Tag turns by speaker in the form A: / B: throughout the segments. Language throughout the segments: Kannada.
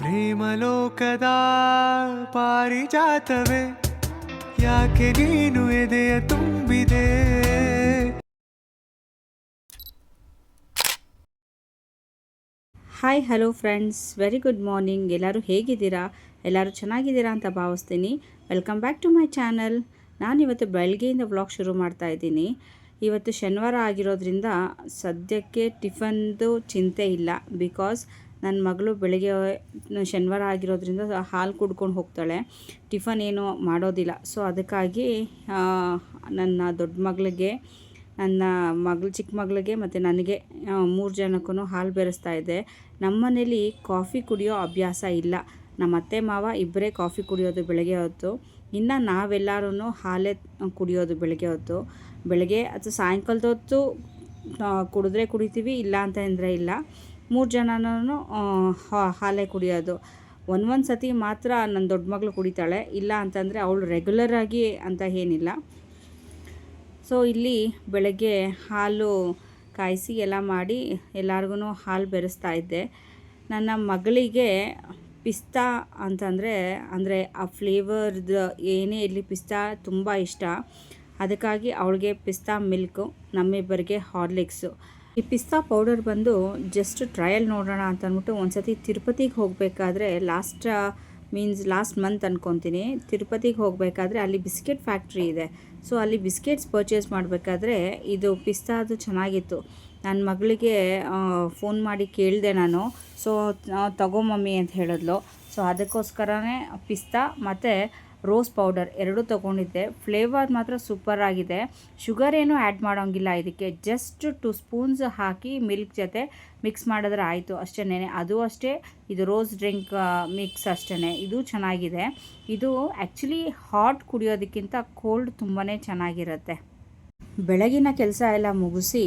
A: ಪ್ರೇಮಲೋಕದ ಪಾರಿಜಾತವೇ, ಯಾಕೆ ನೀನು ಎದೆಯ ತುಂಬಿದೆ?
B: Hi hello friends very good morning ಎಲ್ಲರೂ ಹೇಗಿದ್ದೀರಾ? ಎಲ್ಲರೂ ಚೆನ್ನಾಗಿದ್ದೀರಾ ಅಂತ ಭಾವಿಸ್ತೀನಿ. Welcome back to my channel ನಾನಿವತ್ತು ಬೆಳಗ್ಗೆಯಿಂದ ವ್ಲಾಗ್ ಶುರು ಮಾಡ್ತಾ ಇದ್ದೀನಿ. ಇವತ್ತು ಶನಿವಾರ ಆಗಿರೋದ್ರಿಂದ ಸದ್ಯಕ್ಕೆ ಟಿಫನ್ದು ಚಿಂತೆ ಇಲ್ಲ. ಬಿಕಾಸ್ ನನ್ನ ಮಗಳು ಬೆಳಗ್ಗೆ ಶನಿವಾರ ಆಗಿರೋದ್ರಿಂದ ಹಾಲು ಕುಡ್ಕೊಂಡು ಹೋಗ್ತಾಳೆ. ಟಿಫನ್ ಏನು ಮಾಡೋದಿಲ್ಲ. ಸೊ ಅದಕ್ಕಾಗಿ ನನ್ನ ದೊಡ್ಡ ಮಗಳಿಗೆ, ನನ್ನ ಮಗಳು, ಚಿಕ್ಕ ಮಗಳಿಗೆ ಮತ್ತು ನನಗೆ ಮೂರು ಜನಕ್ಕೂ ಹಾಲು ಬೆರೆಸ್ತಾ ಇದ್ದೆ. ನಮ್ಮನೇಲಿ ಕಾಫಿ ಕುಡಿಯೋ ಅಭ್ಯಾಸ ಇಲ್ಲ. ನಮ್ಮ ಅತ್ತೆ ಮಾವ ಇಬ್ಬರೇ ಕಾಫಿ ಕುಡಿಯೋದು ಬೆಳಗ್ಗೆ ಹೊತ್ತು. ಇನ್ನು ನಾವೆಲ್ಲರೂ ಹಾಲೇ ಕುಡಿಯೋದು ಬೆಳಗ್ಗೆ ಹೊತ್ತು. ಬೆಳಗ್ಗೆ ಅಥವಾ ಸಾಯಂಕಾಲದ ಹೊತ್ತು ಕುಡಿದ್ರೆ ಕುಡಿತೀವಿ, ಇಲ್ಲ ಅಂತ ಅಂದರೆ ಇಲ್ಲ. ಮೂರು ಜನನೂ ಹಾಲೇ ಕುಡಿಯೋದು. ಒಂದು ಒಂದು ಸತಿ ಮಾತ್ರ ನನ್ನ ದೊಡ್ಡ ಮಗಳು ಕುಡಿತಾಳೆ. ಇಲ್ಲ ಅಂತಂದರೆ ಅವಳು ರೆಗ್ಯುಲರಾಗಿ ಅಂತ ಏನಿಲ್ಲ. ಸೊ ಇಲ್ಲಿ ಬೆಳಗ್ಗೆ ಹಾಲು ಕಾಯಿಸಿ ಎಲ್ಲ ಮಾಡಿ ಎಲ್ಲರಿಗೂ ಹಾಲು ಬೆರೆಸ್ತಾ ಇದ್ದೆ. ನನ್ನ ಮಗಳಿಗೆ ಪಿಸ್ತಾ ಅಂತಂದರೆ, ಅಂದರೆ ಆ ಫ್ಲೇವರ್ದು ಏನೇ ಇರಲಿ ಪಿಸ್ತಾ ತುಂಬ ಇಷ್ಟ. ಅದಕ್ಕಾಗಿ ಅವಳಿಗೆ ಪಿಸ್ತಾ ಮಿಲ್ಕು, ನಮ್ಮಿಬ್ಬರಿಗೆ ಹಾರ್ಲಿಕ್ಸು. ಈ ಪಿಸ್ತಾ ಪೌಡರ್ ಬಂದು ಜಸ್ಟ್ ಟ್ರಯಲ್ ನೋಡೋಣ ಅಂತ ಅಂದ್ಬಿಟ್ಟು ಒಂದು ಸತಿ ತಿರುಪತಿಗೆ ಹೋಗಬೇಕಾದ್ರೆ ಲಾಸ್ಟ್ ಮೀನ್ಸ್ ಲಾಸ್ಟ್ ಮಂತ್ ಅಂದ್ಕೊತೀನಿ ತಿರುಪತಿಗೆ ಹೋಗಬೇಕಾದ್ರೆ ಅಲ್ಲಿ ಬಿಸ್ಕೆಟ್ ಫ್ಯಾಕ್ಟ್ರಿ ಇದೆ. ಸೊ ಅಲ್ಲಿ ಬಿಸ್ಕೆಟ್ಸ್ ಪರ್ಚೇಸ್ ಮಾಡಬೇಕಾದ್ರೆ ಇದು ಪಿಸ್ತಾ ಅದು ಚೆನ್ನಾಗಿತ್ತು. ನನ್ನ ಮಗಳಿಗೆ ಫೋನ್ ಮಾಡಿ ಕೇಳಿದೆ ನಾನು. ಸೊ ತಗೋ ಮಮ್ಮಿ ಅಂತ ಹೇಳಿದ್ಲು. ಸೊ ಅದಕ್ಕೋಸ್ಕರನೇ ಪಿಸ್ತಾ ಮತ್ತು ರೋಸ್ ಪೌಡರ್ ಎರಡೂ ತೊಗೊಂಡಿದ್ದೆ. ಫ್ಲೇವರ್ ಮಾತ್ರ ಸೂಪರ್ ಆಗಿದೆ. ಶುಗರ್ ಏನು ಆ್ಯಡ್ ಮಾಡೋಂಗಿಲ್ಲ ಇದಕ್ಕೆ. ಜಸ್ಟ್ ಟು ಸ್ಪೂನ್ಸ್ ಹಾಕಿ ಮಿಲ್ಕ್ ಜೊತೆ ಮಿಕ್ಸ್ ಮಾಡಿದ್ರೆ ಆಯಿತು ಅಷ್ಟೇ ಅದು ಅಷ್ಟೇ, ಇದು ರೋಸ್ ಡ್ರಿಂಕ್ ಮಿಕ್ಸ್ ಅಷ್ಟೇ ಇದು ಚೆನ್ನಾಗಿದೆ. ಇದು ಆ್ಯಕ್ಚುಲಿ ಹಾಟ್ ಕುಡಿಯೋದಕ್ಕಿಂತ ಕೋಲ್ಡ್ ತುಂಬಾ ಚೆನ್ನಾಗಿರುತ್ತೆ. ಬೆಳಗಿನ ಕೆಲಸ ಎಲ್ಲ ಮುಗಿಸಿ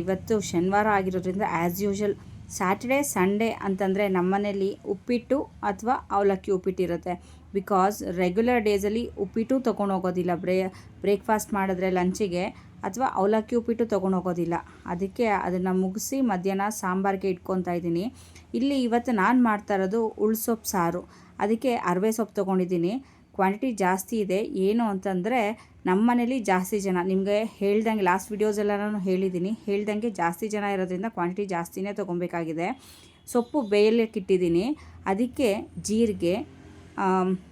B: ಇವತ್ತು ಶನಿವಾರ ಆಗಿರೋದ್ರಿಂದ ಆ್ಯಸ್ ಯೂಶಲ್ ಸ್ಯಾಟರ್ಡೇ ಸಂಡೇ ಅಂತಂದರೆ ನಮ್ಮನೇಲಿ ಉಪ್ಪಿಟ್ಟು ಅಥವಾ ಅವಲಕ್ಕಿ ಉಪ್ಪಿಟ್ಟಿರುತ್ತೆ. ಬಿಕಾಸ್ ರೆಗ್ಯುಲರ್ ಡೇಸಲ್ಲಿ ಉಪ್ಪಿಟ್ಟು ತೊಗೊಂಡು ಹೋಗೋದಿಲ್ಲ. ಬ್ರೇ ಬ್ರೇಕ್ಫಾಸ್ಟ್ ಮಾಡಿದ್ರೆ ಲಂಚಿಗೆ ಅಥವಾ ಅವಲಕ್ಕಿ ಉಪ್ಪಿಟ್ಟು ತೊಗೊಂಡು ಹೋಗೋದಿಲ್ಲ. ಅದಕ್ಕೆ ಅದನ್ನು ಮುಗಿಸಿ ಮಧ್ಯಾಹ್ನ ಸಾಂಬಾರಿಗೆ ಇಟ್ಕೊತಾ ಇದ್ದೀನಿ. ಇಲ್ಲಿ ಇವತ್ತು ನಾನು ಮಾಡ್ತಾ ಇರೋದು ಉಳ್ಸೊಪ್ಪು ಸಾರು. ಅದಕ್ಕೆ ಅರವೆ ಸೊಪ್ಪು ತೊಗೊಂಡಿದ್ದೀನಿ. ಕ್ವಾಂಟಿಟಿ ಜಾಸ್ತಿ ಇದೆ. ಏನು ಅಂತಂದರೆ ನಮ್ಮ ಮನೇಲಿ ಜಾಸ್ತಿ ಜನ, ನಿಮಗೆ ಹೇಳ್ದಂಗೆ ಲಾಸ್ಟ್ ವೀಡಿಯೋಸೆಲ್ಲ ನಾನು ಹೇಳಿದ್ದೀನಿ. ಹೇಳ್ದಂಗೆ ಜಾಸ್ತಿ ಜನ ಇರೋದ್ರಿಂದ ಕ್ವಾಂಟಿಟಿ ಜಾಸ್ತಿನೇ ತೊಗೊಬೇಕಾಗಿದೆ. ಸೊಪ್ಪು ಬೇಯಲಿಕ್ಕೆ ಇಟ್ಟಿದ್ದೀನಿ ಅದಕ್ಕೆ ಜೀರಿಗೆ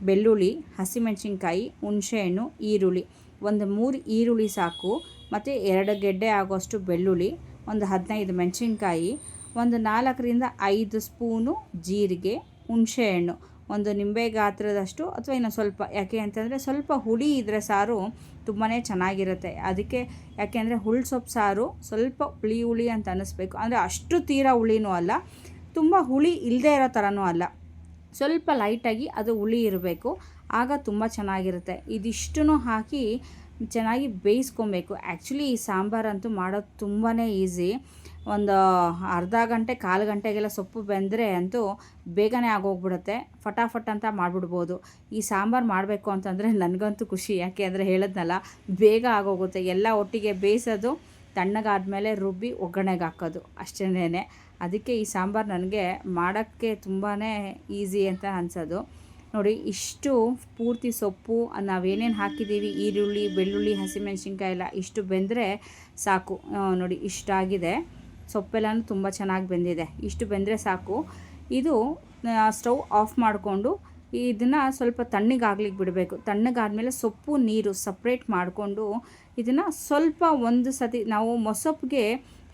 B: ಬೆಳ್ಳುಳ್ಳಿ, ಹಸಿಮೆಣಸಿನ್ಕಾಯಿ, ಹುಣಸೆಹಣ್ಣು, ಈರುಳ್ಳಿ. ಒಂದು ಮೂರು ಈರುಳ್ಳಿ ಸಾಕು. ಮತ್ತು ಎರಡು ಗೆಡ್ಡೆ ಆಗೋಷ್ಟು ಬೆಳ್ಳುಳ್ಳಿ, ಒಂದು ಹದಿನೈದು ಮೆಣಸಿನ್ಕಾಯಿ, ಒಂದು ನಾಲ್ಕರಿಂದ ಐದು ಸ್ಪೂನು ಜೀರಿಗೆ, ಹುಣಸೆಹಣ್ಣು. ಒಂದು ನಿಂಬೆ ಗಾತ್ರದಷ್ಟು ಅಥವಾ ಇನ್ನೊಂದು ಸ್ವಲ್ಪ. ಯಾಕೆ ಅಂತಂದರೆ ಸ್ವಲ್ಪ ಹುಳಿ ಇದ್ದರೆ ಸಾರು ತುಂಬಾ ಚೆನ್ನಾಗಿರುತ್ತೆ. ಅದಕ್ಕೆ ಯಾಕೆಂದರೆ ಹುಳಿ ಸೊಪ್ಪು ಸಾರು ಸ್ವಲ್ಪ ಹುಳಿ ಹುಳಿ ಅಂತ ಅನ್ನಿಸ್ಬೇಕು ಅಂದರೆ ಅಷ್ಟು ತೀರಾ ಹುಳಿನೂ ಅಲ್ಲ, ತುಂಬ ಹುಳಿ ಇಲ್ಲದೇ ಇರೋ ಥರನೂ ಅಲ್ಲ. ಸ್ವಲ್ಪ ಲೈಟಾಗಿ ಅದು ಹುಳಿ ಇರಬೇಕು. ಆಗ ತುಂಬ ಚೆನ್ನಾಗಿರುತ್ತೆ. ಇದಿಷ್ಟನ್ನು ಹಾಕಿ ಚೆನ್ನಾಗಿ ಬೇಯಿಸ್ಕೊಬೇಕು. ಆ್ಯಕ್ಚುಲಿ ಈ ಸಾಂಬಾರಂತೂ ಮಾಡೋದು ತುಂಬಾ ಈಸಿ. ಒಂದು ಅರ್ಧ ಗಂಟೆ, ಕಾಲು ಗಂಟೆಗೆಲ್ಲ ಸೊಪ್ಪು ಬೆಂದರೆ ಅಂತೂ ಬೇಗನೆ ಆಗೋಗ್ಬಿಡುತ್ತೆ. ಫಟಾಫಟ್ ಅಂತ ಮಾಡಿಬಿಡ್ಬೋದು. ಈ ಸಾಂಬಾರು ಮಾಡಬೇಕು ಅಂತಂದರೆ ನನಗಂತೂ ಖುಷಿ. ಯಾಕೆ ಅಂದರೆ ಹೇಳಿದ್ನಲ್ಲ, ಬೇಗ ಆಗೋಗುತ್ತೆ. ಎಲ್ಲ ಒಟ್ಟಿಗೆ ಬೇಯಿಸೋದು ತಣ್ಣಗಾದ್ಮೇಲೆ ರುಬ್ಬಿ ಒಗ್ಗರಣೆಗೆ ಹಾಕೋದು. ಅಷ್ಟೇನೆ. ಅದಕ್ಕೆ ಈ ಸಾಂಬಾರು ನನಗೆ ಮಾಡೋಕ್ಕೆ ತುಂಬಾ ಈಸಿ ಅಂತ ಅನ್ಸೋದು. ನೋಡಿ, ಇಷ್ಟು ಪೂರ್ತಿ ಸೊಪ್ಪು, ನಾವೇನೇನು ಹಾಕಿದ್ದೀವಿ, ಈರುಳ್ಳಿ, ಬೆಳ್ಳುಳ್ಳಿ, ಹಸಿಮೆಣಸಿನ್ಕಾಯಿ ಎಲ್ಲ ಇಷ್ಟು ಬೆಂದರೆ ಸಾಕು. ನೋಡಿ, ಇಷ್ಟಾಗಿದೆ. ಸೊಪ್ಪೆಲ್ಲ ತುಂಬ ಚೆನ್ನಾಗಿ ಬೆಂದಿದೆ. ಇಷ್ಟು ಬೆಂದರೆ ಸಾಕು. ಇದು ಸ್ಟವ್ ಆಫ್ ಮಾಡಿಕೊಂಡು ಇದನ್ನು ಸ್ವಲ್ಪ ತಣ್ಣಗಾಗ್ಲಿಕ್ಕೆ ಬಿಡಬೇಕು. ತಣ್ಣಗಾದಮೇಲೆ ಸೊಪ್ಪು, ನೀರು ಸಪ್ರೇಟ್ ಮಾಡಿಕೊಂಡು ಇದನ್ನು ಸ್ವಲ್ಪ ಒಂದು ಸತಿ ನಾವು ಮೊಸೊಪ್ಪಿಗೆ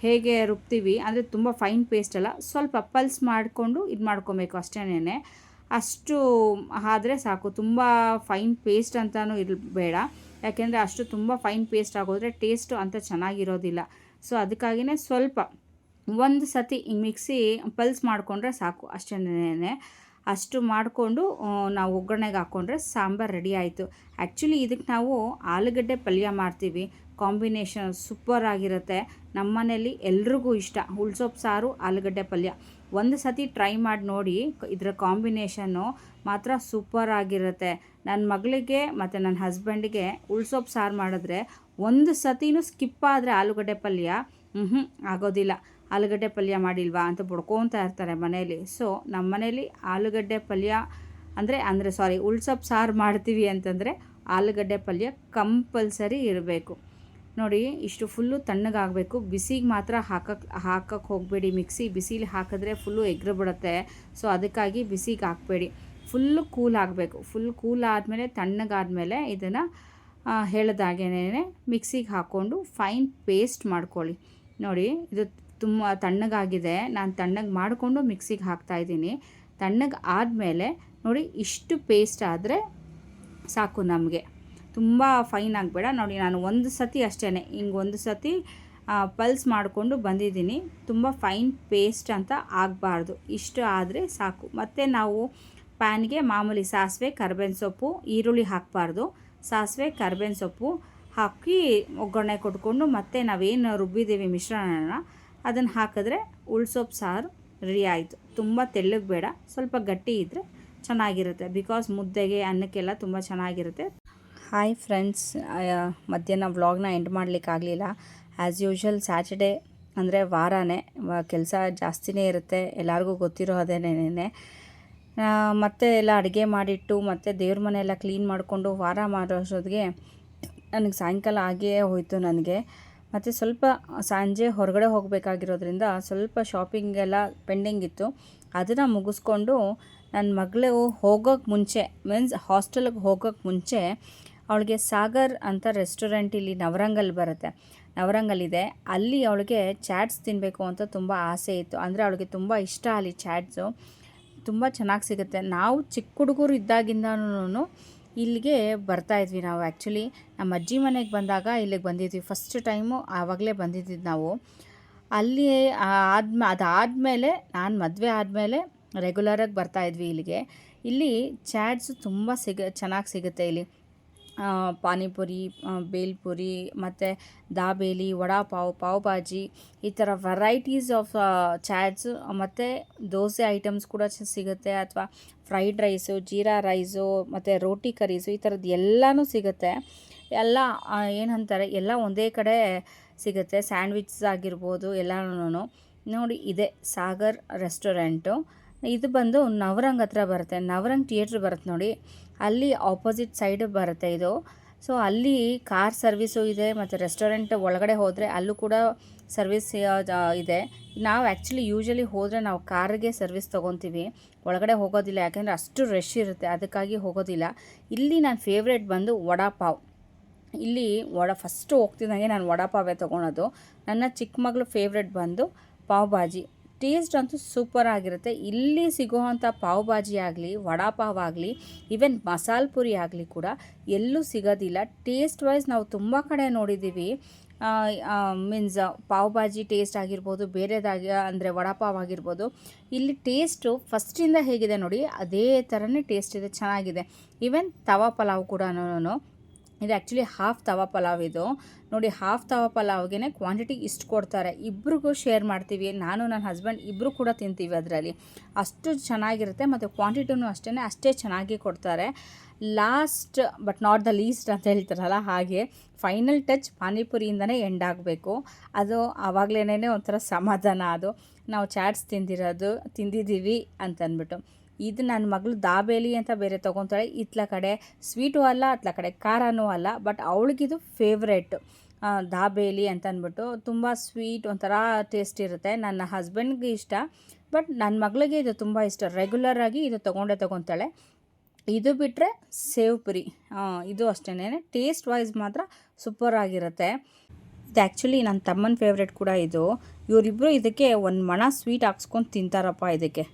B: ಹೇಗೆ ರುಬ್ತೀವಿ ಅಂದರೆ ತುಂಬ ಫೈನ್ ಪೇಸ್ಟ್ ಅಲ್ಲ, ಸ್ವಲ್ಪ ಪಲ್ಸ್ ಮಾಡಿಕೊಂಡು ಇದು ಮಾಡ್ಕೊಬೇಕು ಅಷ್ಟೇನೆ. ಅಷ್ಟು ಆದರೆ ಸಾಕು, ತುಂಬ ಫೈನ್ ಪೇಸ್ಟ್ ಅಂತಲೂ ಇರಬೇಡ ಯಾಕೆಂದರೆ ಅಷ್ಟು ತುಂಬ ಫೈನ್ ಪೇಸ್ಟ್ ಆಗೋದ್ರೆ ಟೇಸ್ಟು ಅಂತ ಚೆನ್ನಾಗಿರೋದಿಲ್ಲ. ಸೊ ಅದಕ್ಕಾಗಿಯೇ ಸ್ವಲ್ಪ ಒಂದು ಸತಿ ಮಿಕ್ಸಿ ಪಲ್ಸ್ ಮಾಡಿಕೊಂಡ್ರೆ ಸಾಕು ಅಷ್ಟೇನೆ. ಅಷ್ಟು ಮಾಡಿಕೊಂಡು ನಾವು ಒಗ್ಗರಣೆಗೆ ಹಾಕ್ಕೊಂಡ್ರೆ ಸಾಂಬಾರು ರೆಡಿ ಆಯಿತು. ಆ್ಯಕ್ಚುಲಿ ಇದಕ್ಕೆ ನಾವು ಆಲೂಗಡ್ಡೆ ಪಲ್ಯ ಮಾಡ್ತೀವಿ. ಕಾಂಬಿನೇಷನ್ ಸೂಪರ್ ಆಗಿರುತ್ತೆ. ನಮ್ಮ ಮನೇಲಿ ಎಲ್ರಿಗೂ ಇಷ್ಟ. ಹುಳ್ಸೊಪ್ಪು ಸಾರು, ಆಲೂಗಡ್ಡೆ ಪಲ್ಯ. ಒಂದು ಸತಿ ಟ್ರೈ ಮಾಡಿ ನೋಡಿ, ಇದರ ಕಾಂಬಿನೇಷನ್ನು ಮಾತ್ರ ಸೂಪರ್ ಆಗಿರುತ್ತೆ. ನನ್ನ ಮಗಳಿಗೆ ಮತ್ತು ನನ್ನ ಹಸ್ಬೆಂಡ್ಗೆ ಉಳ್ಸೊಪ್ಪು ಸಾರು ಮಾಡಿದ್ರೆ ಒಂದು ಸತಿನೂ ಸ್ಕಿಪ್ ಆದರೆ ಆಲೂಗಡ್ಡೆ ಪಲ್ಯ ಹ್ಞೂ ಆಗೋದಿಲ್ಲ. ಆಲೂಗಡ್ಡೆ ಪಲ್ಯ ಮಾಡಿಲ್ವಾ ಅಂತ ಬಡ್ಕೊತಾ ಇರ್ತಾರೆ ಮನೆಯಲ್ಲಿ ಸೊ ನಮ್ಮ ಮನೇಲಿ ಆಲೂಗಡ್ಡೆ ಪಲ್ಯ ಅಂದರೆ ಅಂದರೆ ಸಾರಿ ಉಳ್ಸೊಪ್ಪು ಸಾರು ಮಾಡ್ತೀವಿ ಅಂತಂದರೆ ಆಲೂಗಡ್ಡೆ ಪಲ್ಯ ಕಂಪಲ್ಸರಿ ಇರಬೇಕು. ನೋಡಿ, ಇಷ್ಟು ಫುಲ್ಲು ತಣ್ಣಗಾಗಬೇಕು. ಬಿಸಿಗೆ ಮಾತ್ರ ಹಾಕಕ್ಕೆ ಹಾಕಕ್ಕೆ ಹೋಗಬೇಡಿ ಮಿಕ್ಸಿ. ಬಿಸಿಲಿ ಹಾಕಿದ್ರೆ ಫುಲ್ಲು ಎಗ್ರು ಬಿಡುತ್ತೆ ಸೊ, ಅದಕ್ಕಾಗಿ ಬಿಸಿಗೆ ಹಾಕಬೇಡಿ. ಫುಲ್ಲು ಕೂಲ್ ಆಗಬೇಕು. ಫುಲ್ ಕೂಲ್ ಆದಮೇಲೆ, ತಣ್ಣಗಾದಮೇಲೆ ಇದನ್ನು ಹೇಳಿದಾಗೇನೆ ಮಿಕ್ಸಿಗೆ ಹಾಕ್ಕೊಂಡು ಫೈನ್ ಪೇಸ್ಟ್ ಮಾಡ್ಕೊಳ್ಳಿ. ನೋಡಿ, ಇದು ತುಂಬ ತಣ್ಣಗಾಗಿದೆ. ನಾನು ತಣ್ಣಗೆ ಮಾಡಿಕೊಂಡು ಮಿಕ್ಸಿಗೆ ಹಾಕ್ತಾಯಿದ್ದೀನಿ ತಣ್ಣಗೆ ಆದಮೇಲೆ ನೋಡಿ, ಇಷ್ಟು ಪೇಸ್ಟ್ ಆದರೆ ಸಾಕು ನಮಗೆ. ತುಂಬ ಫೈನ್ ಆಗಬೇಡ. ನೋಡಿ, ನಾನು ಒಂದು ಸತಿ ಅಷ್ಟೇ ಹಿಂಗೆ ಒಂದು ಸತಿ ಪಲ್ಸ್ ಮಾಡಿಕೊಂಡು ಬಂದಿದ್ದೀನಿ. ತುಂಬ ಫೈನ್ ಪೇಸ್ಟ್ ಅಂತ ಆಗಬಾರ್ದು. ಇಷ್ಟು ಆದರೆ ಸಾಕು. ಮತ್ತು ನಾವು ಪ್ಯಾನ್ಗೆ ಮಾಮೂಲಿ ಸಾಸಿವೆ, ಕರ್ಬೇವಿನ ಸೊಪ್ಪು, ಈರುಳ್ಳಿ ಹಾಕಬಾರ್ದು. ಸಾಸಿವೆ, ಕರ್ಬೇವಿನ ಸೊಪ್ಪು ಹಾಕಿ ಒಗ್ಗರಣೆ ಕೊಟ್ಕೊಂಡು ಮತ್ತು ನಾವೇನು ರುಬ್ಬಿದ್ದೀವಿ ಮಿಶ್ರಣನ, ಅದನ್ನು ಹಾಕಿದ್ರೆ ಉಳ್ಸೊಪ್ಪು ಸಾರು ರೆಡಿ ಆಯಿತು. ತುಂಬ ತೆಳ್ಳಗೆ ಬೇಡ. ಸ್ವಲ್ಪ ಗಟ್ಟಿ ಇದ್ದರೆ ಚೆನ್ನಾಗಿರುತ್ತೆ. ಬಿಕಾಸ್ ಮುದ್ದೆಗೆ ಅನ್ನಕ್ಕೆಲ್ಲ ತುಂಬ ಚೆನ್ನಾಗಿರುತ್ತೆ. ಹಾಯ್ ಫ್ರೆಂಡ್ಸ್ ಮಧ್ಯಾಹ್ನ ವ್ಲಾಗ್ನ ಎಂಡ್ ಮಾಡಲಿಕ್ಕಾಗಲಿಲ್ಲ ಆ್ಯಸ್ ಯೂಶ್ವಲ್ ಸ್ಯಾಟರ್ಡೇ ಅಂದರೆ ವಾರನೇ. ಕೆಲಸ ಜಾಸ್ತಿನೇ ಇರುತ್ತೆ, ಎಲ್ಲರಿಗೂ ಗೊತ್ತಿರೋ ಮತ್ತೆ ಎಲ್ಲ ಅಡುಗೆ ಮಾಡಿಟ್ಟು, ಮತ್ತು ದೇವ್ರ ಮನೆ ಎಲ್ಲ ಕ್ಲೀನ್ ಮಾಡಿಕೊಂಡು ವಾರ ಮಾಡೋಷ್ಟೊತ್ತಿಗೆ ನನಗೆ ಸಾಯಂಕಾಲ ಆಗಿಯೇ ಹೋಯಿತು ನನಗೆ. ಮತ್ತು ಸ್ವಲ್ಪ ಸಂಜೆ ಹೊರಗಡೆ ಹೋಗಬೇಕಾಗಿರೋದ್ರಿಂದ ಸ್ವಲ್ಪ ಶಾಪಿಂಗ್ ಎಲ್ಲ ಪೆಂಡಿಂಗ್ ಇತ್ತು. ಅದನ್ನು ಮುಗಿಸ್ಕೊಂಡು ನನ್ನ ಮಗಳು ಹೋಗೋಕ್ಕೆ ಮುಂಚೆ ಮೀನ್ಸ್ ಹಾಸ್ಟೆಲ್ಗೆ ಹೋಗೋಕ್ಕೆ ಮುಂಚೆ ಅವಳಿಗೆ ಸಾಗರ್ ಅಂತ ರೆಸ್ಟೋರೆಂಟ್ ಇಲ್ಲಿ ನವರಂಗಲ್ ಬರುತ್ತೆ. ನವರಂಗಲ್ಲಿದೆ ಅಲ್ಲಿ ಅವಳಿಗೆ ಚಾಟ್ಸ್ ತಿನ್ನಬೇಕು ಅಂತ ತುಂಬ ಆಸೆ ಇತ್ತು. ಅಂದರೆ ಅವಳಿಗೆ ತುಂಬ ಇಷ್ಟ ಅಲ್ಲಿ ಚಾಟ್ಸು. ತುಂಬ ಚೆನ್ನಾಗಿ ಸಿಗುತ್ತೆ. ನಾವು ಚಿಕ್ಕ ಹುಡುಗರು ಇದ್ದಾಗಿಂದನೂ ಇಲ್ಲಿಗೆ ಬರ್ತಾಯಿದ್ವಿ ನಾವು ಆ್ಯಕ್ಚುಲಿ ನಮ್ಮ ಅಜ್ಜಿ ಮನೆಗೆ ಬಂದಾಗ ಇಲ್ಲಿಗೆ ಬಂದಿದ್ವಿ. ಫಸ್ಟ್ ಟೈಮು ಆವಾಗಲೇ ಬಂದಿದ್ದಿದ್ದು ನಾವು. ಅಲ್ಲಿ ಆದ್ಮ, ಅದಾದಮೇಲೆ ನಾನು ಮದುವೆ ಆದಮೇಲೆ ರೆಗ್ಯುಲರಾಗಿ ಬರ್ತಾಯಿದ್ವಿ ಇಲ್ಲಿಗೆ. ಇಲ್ಲಿ ಚಾಟ್ಸು ತುಂಬ ಸಿಗ, ಚೆನ್ನಾಗಿ ಸಿಗುತ್ತೆ ಇಲ್ಲಿ. ಪಾನಿಪುರಿ ಬೇಲ್ಪುರಿ, ಮತ್ತು ದಾಬೇಲಿ ವಡಾ ಪಾವ್ ಪಾವ್ ಭಾಜಿ ಈ ಥರ ವೆರೈಟೀಸ್ ಆಫ್ ಚಾಟ್ಸು ಮತ್ತು ದೋಸೆ ಐಟಮ್ಸ್ ಕೂಡ ಸಿಗುತ್ತೆ, ಅಥವಾ ಫ್ರೈಡ್ ರೈಸು ಜೀರಾ ರೈಸು ಮತ್ತು ರೋಟಿ ಕರೀಸು ಈ ಥರದ್ದು ಎಲ್ಲನೂ ಸಿಗುತ್ತೆ. ಎಲ್ಲ ಏನಂತಾರೆ, ಎಲ್ಲ ಒಂದೇ ಕಡೆ ಸಿಗುತ್ತೆ ಸ್ಯಾಂಡ್ವಿಚ್ಸ್ ಆಗಿರ್ಬೋದು ಎಲ್ಲನೂ ನೋಡಿ, ಇದೆ ಸಾಗರ್ ರೆಸ್ಟೋರೆಂಟು ಇದು ಬಂದು ನವರಂಗ್ ಹತ್ರ ಬರುತ್ತೆ, ನವರಂಗ್ ಥಿಯೇಟ್ರ್ ಬರುತ್ತೆ ನೋಡಿ. ಅಲ್ಲಿ ಆಪೋಸಿಟ್ ಸೈಡ್ ಬರುತ್ತೆ ಇದು. ಸೊ ಅಲ್ಲಿ ಕಾರ್ ಸರ್ವಿಸು ಇದೆ, ಮತ್ತು ರೆಸ್ಟೋರೆಂಟ್ ಒಳಗಡೆ ಹೋದರೆ ಅಲ್ಲೂ ಕೂಡ ಸರ್ವಿಸ್ ಇದೆ. ನಾವು ಆ್ಯಕ್ಚುಲಿ ಯೂಶಲಿ ಹೋದರೆ ನಾವು ಕಾರಿಗೆ ಸರ್ವಿಸ್ ತೊಗೊತೀವಿ. ಒಳಗಡೆ ಹೋಗೋದಿಲ್ಲ, ಯಾಕೆಂದರೆ ಅಷ್ಟು ರಶ್ ಇರುತ್ತೆ, ಅದಕ್ಕಾಗಿ ಹೋಗೋದಿಲ್ಲ. ಇಲ್ಲಿ ನನ್ನ ಫೇವ್ರೇಟ್ ಬಂದು ವಡಾಪಾವ್. ಇಲ್ಲಿ ವಡ ಫಸ್ಟು ಹೋಗ್ತಿದ್ದಂಗೆ ನಾನು ವಡಾಪಾವೇ ತೊಗೊಳೋದು. ನನ್ನ ಚಿಕ್ಕ ಮಗಳು ಫೇವ್ರೆಟ್ ಬಂದು ಪಾವ್ ಭಾಜಿ. ಟೇಸ್ಟ್ ಅಂತೂ ಸೂಪರ್ ಆಗಿರುತ್ತೆ. ಇಲ್ಲಿ ಸಿಗೋವಂಥ ಪಾವ್ ಭಾಜಿ ಆಗಲಿ ವಡಾ ಪಾವ್ ಆಗಲಿ ಈವನ್ ಮಸಾಲೆ ಪುರಿ ಆಗಲಿ ಕೂಡ ಎಲ್ಲೂ ಸಿಗೋದಿಲ್ಲ. ಟೇಸ್ಟ್ ವೈಸ್ ನಾವು ತುಂಬ ಕಡೆ ನೋಡಿದ್ದೀವಿ. ಮೀನ್ಸ್ ಪಾವ್ ಭಾಜಿ ಟೇಸ್ಟ್ ಆಗಿರ್ಬೋದು, ಬೇರೆದಾಗಿ ಅಂದರೆ ವಡಾಪಾವ್ ಆಗಿರ್ಬೋದು. ಇಲ್ಲಿ ಟೇಸ್ಟು ಫಸ್ಟಿಂದ ಹೇಗಿದೆ ನೋಡಿ, ಅದೇ ಥರನೇ ಟೇಸ್ಟ್ ಇದೆ, ಚೆನ್ನಾಗಿದೆ. ಈವನ್ ತವಾ ಪಲಾವ್ ಕೂಡ ಇದು ಆ್ಯಕ್ಚುಲಿ ಹಾಫ್ ತವಾ ಪಲಾವ್ ಇದು. ನೋಡಿ ಹಾಫ್ ತವಾ ಪಲಾವ್ಗೆ ಕ್ವಾಂಟಿಟಿ ಇಷ್ಟು ಕೊಡ್ತಾರೆ. ಇಬ್ರಿಗೂ ಶೇರ್ ಮಾಡ್ತೀವಿ. ನಾನು ನನ್ನ ಹಸ್ಬೆಂಡ್ ಇಬ್ಬರು ಕೂಡ ತಿಂತೀವಿ ಅದರಲ್ಲಿ. ಅಷ್ಟು ಚೆನ್ನಾಗಿರುತ್ತೆ ಮತ್ತು ಕ್ವಾಂಟಿಟಿನೂ ಅಷ್ಟೇ ಅಷ್ಟೇ ಚೆನ್ನಾಗಿ ಕೊಡ್ತಾರೆ. Last but not the least ಅಂತ ಹೇಳ್ತಾರಲ್ಲ ಹಾಗೆ ಫೈನಲ್ ಟಚ್ ಪಾನಿಪುರಿಯಿಂದನೇ ಎಂಡ್ ಆಗಬೇಕು. ಅದು ಆವಾಗಲೇ ಒಂಥರ ಸಮಾಧಾನ ಅದು. ನಾವು ಚಾಟ್ಸ್ ತಿಂದಿರೋದು, ತಿಂದಿದ್ದೀವಿ ಅಂತಂದ್ಬಿಟ್ಟು. ಇದು ನನ್ನ ಮಗಳು ದಾಬೇಲಿ ಅಂತ ಬೇರೆ ತೊಗೊತಾಳೆ. ಇತ್ಲ ಕಡೆ ಸ್ವೀಟು ಅಲ್ಲ, ಅತ್ಲ ಕಡೆ ಖಾರನೂ ಅಲ್ಲ ಬಟ್ ಅವಳಿಗಿದು ಫೇವ್ರೇಟ್ ದಾಬೇಲಿ ಅಂತ ಅಂದ್ಬಿಟ್ಟು ತುಂಬ ಸ್ವೀಟ್ ಒಂಥರ ಟೇಸ್ಟ್ ಇರುತ್ತೆ. ನನ್ನ ಹಸ್ಬೆಂಡ್ಗೆ ಇಷ್ಟ ಬಟ್ ನನ್ನ ಮಗಳಿಗೆ ಇದು ತುಂಬ ಇಷ್ಟ. ರೆಗ್ಯುಲರಾಗಿ ಇದು ತೊಗೊಂಡೇ ತೊಗೊತಾಳೆ. ಇದು ಬಿಟ್ಟರೆ ಸೇವ್ ಪುರಿ. ಇದು ಅಷ್ಟೇ ಟೇಸ್ಟ್ ವೈಸ್ ಮಾತ್ರ ಸೂಪರ್ ಆಗಿರುತ್ತೆ. ಇದು ಆ್ಯಕ್ಚುಲಿ ನನ್ನ ತಮ್ಮನ ಫೇವ್ರೇಟ್ ಕೂಡ ಇದು. ಇವರಿಬ್ಬರು ಇದಕ್ಕೆ ಒಂದು ಮಣ ಸ್ವೀಟ್ ಹಾಕ್ಸ್ಕೊಂಡು ತಿಂತಾರಪ್ಪ ಇದಕ್ಕೆ.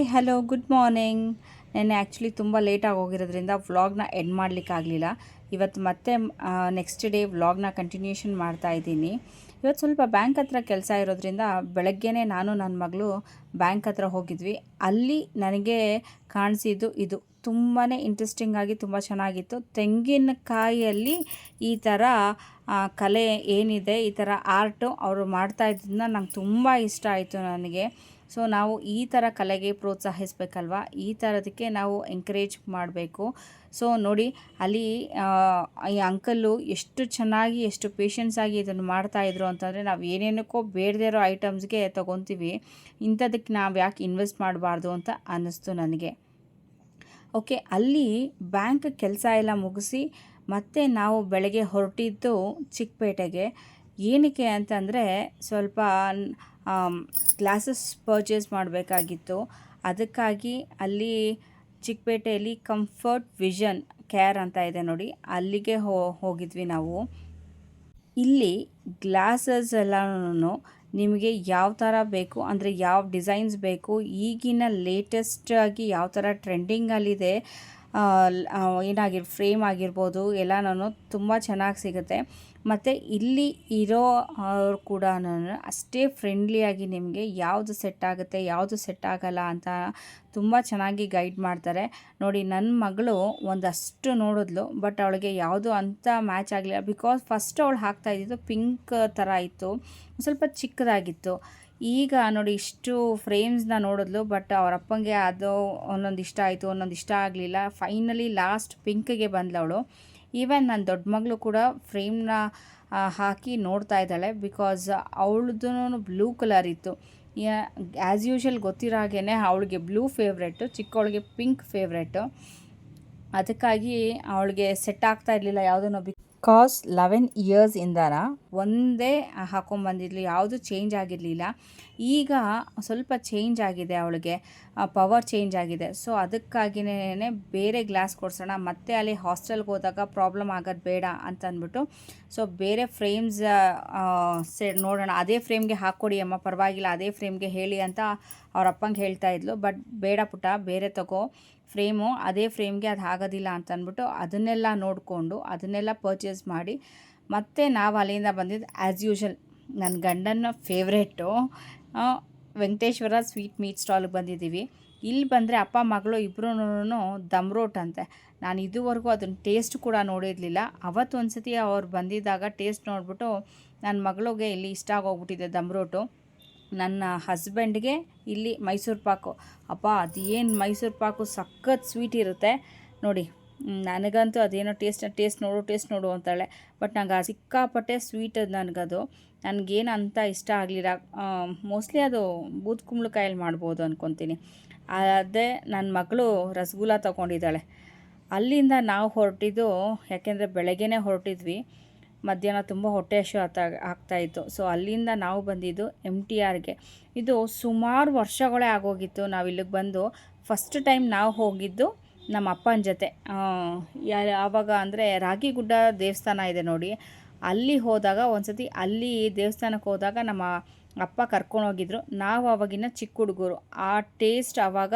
B: ಹಾಯ್ ಹಲೋ ಗುಡ್ ಮಾರ್ನಿಂಗ್ ನೆನ್ನೆ ಆ್ಯಕ್ಚುಲಿ ತುಂಬ ಲೇಟಾಗಿ ಹೋಗಿರೋದ್ರಿಂದ ವ್ಲಾಗ್ನ ಎಂಡ್ ಮಾಡಲಿಕ್ಕಾಗಲಿಲ್ಲ ಇವತ್ತು ಮತ್ತೆ ನೆಕ್ಸ್ಟ್ ಡೇ ವ್ಲಾಗ್ನ ಕಂಟಿನ್ಯೂಷನ್ ಮಾಡ್ತಾ ಇದ್ದೀನಿ. ಇವತ್ತು ಸ್ವಲ್ಪ ಬ್ಯಾಂಕ್ ಹತ್ರ ಕೆಲಸ ಇರೋದ್ರಿಂದ ಬೆಳಗ್ಗೆನೇ ನಾನು ನನ್ನ ಮಗಳು ಬ್ಯಾಂಕ್ ಹತ್ರ ಹೋಗಿದ್ವಿ. ಅಲ್ಲಿ ನನಗೆ ಕಾಣಿಸಿದ್ದು ಇದು ತುಂಬಾ ಇಂಟ್ರೆಸ್ಟಿಂಗ್ ಆಗಿ ತುಂಬ ಚೆನ್ನಾಗಿತ್ತು. ತೆಂಗಿನಕಾಯಿಯಲ್ಲಿ ಈ ಥರ ಕಲೆ ಏನಿದೆ, ಈ ಥರ ಆರ್ಟು ಅವರು ಮಾಡ್ತಾ ಇದ್ದಿದ್ದನ್ನ ನಂಗೆ ತುಂಬ ಇಷ್ಟ ಆಯಿತು ನನಗೆ. ಸೊ ನಾವು ಈ ಥರ ಕಲೆಗೆ ಪ್ರೋತ್ಸಾಹಿಸಬೇಕಲ್ವಾ? ಈ ಥರದಕ್ಕೆ ನಾವು ಎಂಕರೇಜ್ ಮಾಡಬೇಕು. ಸೊ ನೋಡಿ, ಅಲ್ಲಿ ಈ ಅಂಕಲ್ಲು ಎಷ್ಟು ಚೆನ್ನಾಗಿ, ಎಷ್ಟು ಪೇಷನ್ಸ್ ಆಗಿ ಇದನ್ನು ಮಾಡ್ತಾಯಿದ್ರು ಅಂತಂದರೆ, ನಾವು ಏನೇನಕ್ಕೋ ಬೇಡದೇ ಇರೋ ಐಟಮ್ಸ್ಗೆ ತೊಗೊತೀವಿ. ಇಂಥದಕ್ಕೆ ನಾವು ಯಾಕೆ ಇನ್ವೆಸ್ಟ್ ಮಾಡಬಾರ್ದು ಅಂತ ಅನ್ನಿಸ್ತು ನನಗೆ. ಓಕೆ ಅಲ್ಲಿ ಬ್ಯಾಂಕ್ ಕೆಲಸ ಎಲ್ಲ ಮುಗಿಸಿ, ಮತ್ತೆ ನಾವು ಬೆಳಗ್ಗೆ ಹೊರಟಿದ್ದು ಚಿಕ್ಕಪೇಟೆಗೆ. ಏನಕ್ಕೆ ಅಂತಂದರೆ, ಸ್ವಲ್ಪ ಗ್ಲಾಸಸ್ ಪರ್ಚೇಸ್ ಮಾಡಬೇಕಾಗಿತ್ತು. ಅದಕ್ಕಾಗಿ ಅಲ್ಲಿ ಚಿಕ್ಕಪೇಟೆಯಲ್ಲಿ ಕಂಫರ್ಟ್ ವಿಷನ್ ಕೇರ್ ಅಂತ ಇದೆ ನೋಡಿ. ಅಲ್ಲಿಗೆ ಹೋಗಿದ್ವಿ ನಾವು. ಇಲ್ಲಿ ಗ್ಲಾಸಸ್ ಎಲ್ಲನೂ ನಿಮಗೆ ಯಾವ ಥರ ಬೇಕು, ಅಂದರೆ ಯಾವ ಡಿಸೈನ್ಸ್ ಬೇಕು, ಈಗಿನ ಲೇಟೆಸ್ಟಾಗಿ ಯಾವ ಥರ ಟ್ರೆಂಡಿಂಗಲ್ಲಿದೆ ಏನಾಗಿರ್ ಫ್ರೇಮ್ ಆಗಿರ್ಬೋದು ಎಲ್ಲನೂ ತುಂಬ ಚೆನ್ನಾಗಿ ಸಿಗುತ್ತೆ. ಮತ್ತು ಇಲ್ಲಿ ಇರೋ ಅವ್ರು ಕೂಡ ಅಷ್ಟೇ ಫ್ರೆಂಡ್ಲಿಯಾಗಿ ನಿಮಗೆ ಯಾವುದು ಸೆಟ್ ಆಗುತ್ತೆ, ಯಾವುದು ಸೆಟ್ ಆಗಲ್ಲ ಅಂತ ತುಂಬ ಚೆನ್ನಾಗಿ ಗೈಡ್ ಮಾಡ್ತಾರೆ. ನೋಡಿ ನನ್ನ ಮಗಳು ಒಂದಷ್ಟು ನೋಡಿದ್ಲು ಬಟ್ ಅವಳಿಗೆ ಯಾವುದು ಅಂತ ಮ್ಯಾಚ್ ಆಗಲಿಲ್ಲ. ಬಿಕಾಸ್ ಫಸ್ಟ್ ಅವಳು ಹಾಕ್ತಾ ಇದ್ದಿದ್ದು ಪಿಂಕ್ ಥರ ಇತ್ತು ಸ್ವಲ್ಪ ಚಿಕ್ಕದಾಗಿತ್ತು. ಈಗ ನೋಡಿ, ಇಷ್ಟು ಫ್ರೇಮ್ಸ್ನ ನೋಡಿದ್ಲು ಬಟ್ ಅವ್ರ ಅಪ್ಪಂಗೆ ಅದು ಒಂದೊಂದು ಇಷ್ಟ ಆಯಿತು, ಒಂದೊಂದು ಇಷ್ಟ ಆಗಲಿಲ್ಲ. ಫೈನಲಿ ಲಾಸ್ಟ್ ಪಿಂಕ್ಗೆ ಬಂದವಳು ಈವನ್ ನನ್ನ ದೊಡ್ಡ ಮಗಳು ಕೂಡ ಫ್ರೇಮ್ನ ಹಾಕಿ ನೋಡ್ತಾ ಇದ್ದಾಳೆ ಬಿಕಾಸ್ ಅವಳದ್ದು ಬ್ಲೂ ಕಲರ್ ಇತ್ತು. ಆ್ಯಸ್ ಯೂಶಲ್ ಗೊತ್ತಿರೋ ಹಾಗೇ ಅವಳಿಗೆ ಬ್ಲೂ ಫೇವ್ರೆಟು ಚಿಕ್ಕವಳಿಗೆ ಪಿಂಕ್ ಫೇವ್ರೆಟು ಅದಕ್ಕಾಗಿ ಅವಳಿಗೆ ಸೆಟ್ ಆಗ್ತಾ ಇರಲಿಲ್ಲ ಯಾವುದನ್ನು ಬಿಕಾಸ್ ಲೆವೆನ್ ಇಯರ್ಸಿಂದನ ಒಂದೇ ಹಾಕೊಂಬಂದಿರಲಿ ಯಾವುದು ಚೇಂಜ್ ಆಗಿರಲಿಲ್ಲ. ಈಗ ಸ್ವಲ್ಪ ಚೇಂಜ್ ಆಗಿದೆ ಅವಳಿಗೆ. ಪವರ್ ಚೇಂಜ್ ಆಗಿದೆ. ಸೊ ಅದಕ್ಕಾಗಿಯೇ ಬೇರೆ ಗ್ಲಾಸ್ ಕೊಡ್ಸೋಣ. ಮತ್ತೆ ಅಲ್ಲಿ ಹಾಸ್ಟೆಲ್ಗೆ ಹೋದಾಗ ಪ್ರಾಬ್ಲಮ್ ಆಗೋದು ಬೇಡ ಅಂತ ಅಂದ್ಬಿಟ್ಟು ಸೊ ಬೇರೆ ಫ್ರೇಮ್ಸ್ ಸೆ, ನೋಡೋಣ. ಅದೇ ಫ್ರೇಮ್ಗೆ ಹಾಕ್ಕೊಡಿ ಅಮ್ಮ, ಪರವಾಗಿಲ್ಲ, ಅದೇ ಫ್ರೇಮ್ಗೆ ಹೇಳಿ ಅಂತ ಅವ್ರ ಅಪ್ಪಂಗೆ ಹೇಳ್ತಾ ಇದ್ಲು. ಬಟ್ ಬೇಡ ಪುಟ್ಟ, ಬೇರೆ ತಗೋ ಫ್ರೇಮು ಅದೇ ಫ್ರೇಮ್ಗೆ ಅದು ಆಗೋದಿಲ್ಲ ಅಂತ ಅಂದ್ಬಿಟ್ಟು ಅದನ್ನೆಲ್ಲ ನೋಡಿಕೊಂಡು, ಅದನ್ನೆಲ್ಲ ಪರ್ಚೇಸ್ ಮಾಡಿ, ಮತ್ತೆ ನಾವು ಅಲ್ಲಿಂದ ಬಂದಿದ್ದು ಆ್ಯಸ್ ಯೂಶಲ್ ನನ್ನ ಗಂಡನ ಫೇವ್ರೇಟು ವೆಂಕಟೇಶ್ವರ ಸ್ವೀಟ್ ಮೀಟ್ ಸ್ಟಾಲ್ಗೆ ಬಂದಿದ್ದೀವಿ. ಇಲ್ಲಿ ಬಂದರೆ ಅಪ್ಪ, ಮಗಳು ಇಬ್ಬರೂ ದಮ್ ರೋಟ್ ಅಂತೆ. ನಾನು ಇದುವರೆಗೂ ಅದನ್ನ ಟೇಸ್ಟ್ ಕೂಡ ನೋಡಿರಲಿಲ್ಲ. ಅವತ್ತು ಒಂದು ಸತಿ ಅವ್ರು ಬಂದಿದ್ದಾಗ ಟೇಸ್ಟ್ ನೋಡಿಬಿಟ್ಟು ನನ್ನ ಮಗಳಿಗೆ ಇಲ್ಲಿ ಇಷ್ಟ ಆಗೋಗ್ಬಿಟ್ಟಿದೆ ದಮ್ ರೋಟು ನನ್ನ ಹಸ್ಬೆಂಡ್ಗೆ ಇಲ್ಲಿ ಮೈಸೂರು ಪಾಕು. ಅಪ್ಪ, ಅದೇನು ಮೈಸೂರು ಪಾಕು, ಸಖತ್ ಸ್ವೀಟ್ ಇರುತ್ತೆ. ನೋಡಿ ನನಗಂತೂ ಅದೇನೋ ಟೇಸ್ಟ್ ಟೇಸ್ಟ್ ನೋಡು ಟೇಸ್ಟ್ ನೋಡು ಅಂತಾಳೆ. ಬಟ್ ನಂಗೆ ಆ ಸಿಕ್ಕಾಪಟ್ಟೆ ಸ್ವೀಟ್ ಅದು ನನಗದು. ನನಗೇನು ಅಂತ ಇಷ್ಟ ಆಗಲಿಲ್ಲ. ಮೋಸ್ಟ್ಲಿ ಅದು ಬೂತ್ ಕುಂಬಳಕಾಯಲ್ಲಿ ಮಾಡ್ಬೋದು ಅಂದ್ಕೊತೀನಿ ಅದೇ ನನ್ನ ಮಗಳು ರಸಗುಲ್ಲ ತೊಗೊಂಡಿದ್ದಾಳೆ. ಅಲ್ಲಿಂದ ನಾವು ಹೊರಟಿದ್ದು, ಯಾಕೆಂದರೆ ಬೆಳಗ್ಗೆನೇ ಹೊರಟಿದ್ವಿ. ಮಧ್ಯಾಹ್ನ ತುಂಬ ಹೊಟ್ಟೆ ಹಶು ಆಗ್ತಾ ಆಗ್ತಾಯಿತ್ತು ಸೊ ಅಲ್ಲಿಂದ ನಾವು ಬಂದಿದ್ದು ಎಂ ಟಿ ಆರ್ಗೆ ಇದು ಸುಮಾರು ವರ್ಷಗಳೇ ಆಗೋಗಿತ್ತು ನಾವು ಇಲ್ಲಿಗೆ ಬಂದು. ಫಸ್ಟ್ ಟೈಮ್ ನಾವು ಹೋಗಿದ್ದು ನಮ್ಮ ಅಪ್ಪನ ಜೊತೆ ಯಾವಾಗ ಅಂದರೆ ರಾಗಿಗುಡ್ಡ ದೇವಸ್ಥಾನ ಇದೆ ನೋಡಿ. ಅಲ್ಲಿ ಹೋದಾಗ ಒಂದ್ಸತಿ ಅಲ್ಲಿ ದೇವಸ್ಥಾನಕ್ಕೆ ಹೋದಾಗ ನಮ್ಮ ಅಪ್ಪ ಕರ್ಕೊಂಡೋಗಿದ್ರು ನಾವು ಅವಾಗಿನ ಚಿಕ್ಕ ಹುಡುಗರು. ಆ ಟೇಸ್ಟ್ ಆವಾಗ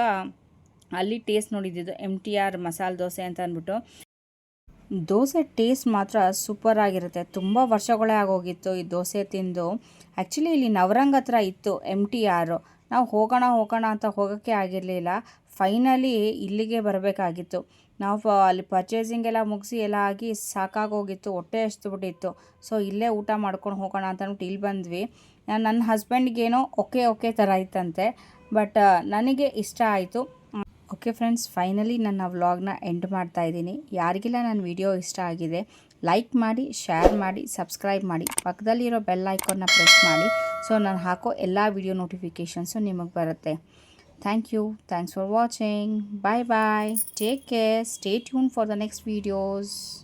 B: ಅಲ್ಲಿ taste ನೋಡಿದ್ದಿದ್ದು. M T R masala dosa ಅಂತ ಅಂದ್ಬಿಟ್ಟು. ದೋಸೆ ಟೇಸ್ಟ್ ಮಾತ್ರ ಸೂಪರ್ ಆಗಿರುತ್ತೆ. ತುಂಬ ವರ್ಷಗಳೇ ಆಗೋಗಿತ್ತು ಈ ದೋಸೆ ತಿಂದು. ಆ್ಯಕ್ಚುಲಿ ಇಲ್ಲಿ ನವರಂಗ ಹತ್ರ ಇತ್ತು ಎಂ ಟಿ ಆರು ನಾವು ಹೋಗೋಣ ಹೋಗೋಣ ಅಂತ ಹೋಗೋಕ್ಕೆ ಆಗಿರಲಿಲ್ಲ. ಫೈನಲಿ ಇಲ್ಲಿಗೆ ಬರಬೇಕಾಗಿತ್ತು. ನಾವು ಫ ಅಲ್ಲಿ ಪರ್ಚೇಸಿಂಗ್ ಎಲ್ಲ ಮುಗಿಸಿ ಎಲ್ಲ ಆಗಿ ಸಾಕಾಗೋಗಿತ್ತು, ಹೊಟ್ಟೆ ಹಸ್ದುಬಿಟ್ಟಿತ್ತು. ಸೊ ಇಲ್ಲೇ ಊಟ ಮಾಡ್ಕೊಂಡು ಹೋಗೋಣ ಅಂತ ಇಲ್ಲಿ ಬಂದ್ವಿ. ನಾನ್- ನನ್ನ ಹಸ್ಬೆಂಡ್ಗೇನೋ ಓಕೆ ಓಕೆ ಥರ ಇತ್ತಂತೆ. ಬಟ್ ನನಗೆ ಇಷ್ಟ ಆಯಿತು. ಓಕೆ ಫ್ರೆಂಡ್ಸ್ ಫೈನಲಿ ನನ್ನ ವ್ಲಾಗ್ನ ಎಂಡ್ ಮಾಡ್ತಾ ಇದ್ದೀನಿ. ಯಾರಿಗೆಲ್ಲ ನನ್ನ ವಿಡಿಯೋ ಇಷ್ಟ ಆಗಿದೆ ಲೈಕ್ ಮಾಡಿ ಶೇರ್ ಮಾಡಿ ಸಬ್ಸ್ಕ್ರೈಬ್ ಮಾಡಿ, ಪಕ್ಕದಲ್ಲಿರೋ ಬೆಲ್ ಐಕಾನ್ನ ಪ್ರೆಸ್ ಮಾಡಿ. ಸೊ ನಾನು ಹಾಕೋ ಎಲ್ಲ ವಿಡಿಯೋ ನೋಟಿಫಿಕೇಷನ್ಸು ನಿಮಗೆ ಬರುತ್ತೆ. thank you. Thanks for watching. Bye bye take care. Stay tuned for the next videos.